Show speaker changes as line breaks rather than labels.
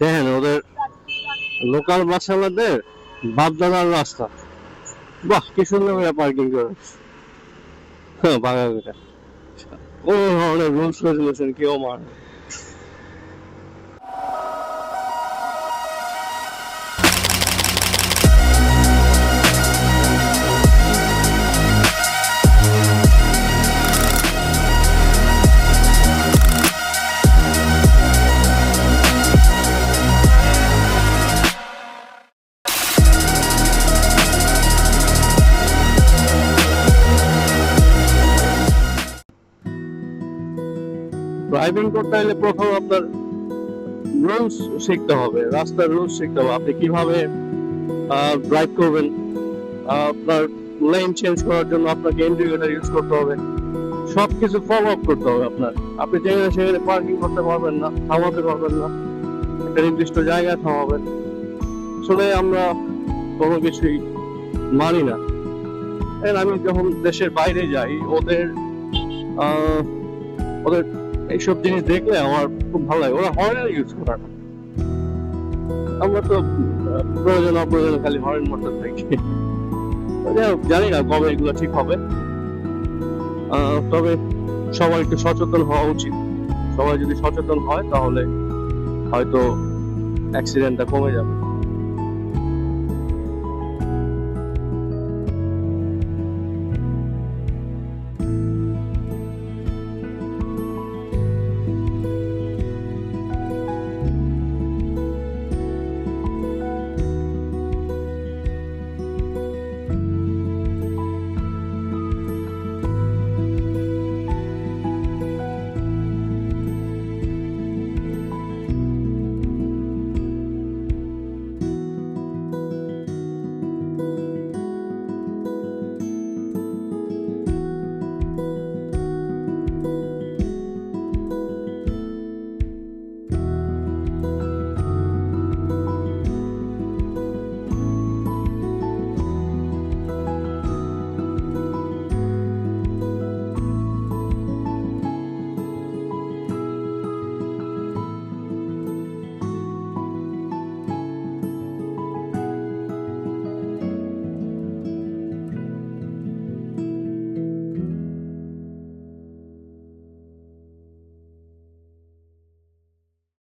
দেখেন ওদের লোকাল বাসাওয়ালাদের বাপদাদার রাস্তা। বাহ, কি সুন্দর করে পার্কিং করে হ্যাঁ বাঘা করে। কোনো ধরনের রুলস রেগুলেশন কেউ মানে ড্রাইভিং করতে হলে প্রথম আপনার রুলস শিখতে হবে, রাস্তার রুলস শিখতে হবে। আপনি কীভাবে ড্রাইভ করবেন আপনার লেন চেঞ্জ করার জন্য আপনাকে ইন্ডিকেটর ইউজ করতে হবে। সব কিছু ফলো আপ করতে হবে আপনার। আপনি যেখানে সেখানে পার্কিং করতে পারবেন না, থামাতে পারবেন না। একটা নির্দিষ্ট জায়গায় থামাবেন। আসলে আমরা কোনো কিছুই মানি না। আমি যখন দেশের বাইরে যাই, ওদের ওদের এইসব জিনিস দেখলে আমার খুব ভালো লাগে। ওরা হর্নের ইউজ করে। না আমরা তো প্রয়োজন, অপ্রয়োজনে খালি হর্ন মারতে থাকি। জানি না কবে এগুলো ঠিক হবে। তবে সবাই একটু সচেতন হওয়া উচিত। সবাই যদি সচেতন হয়, তাহলে হয়তো অ্যাক্সিডেন্টটা কমে যাবে।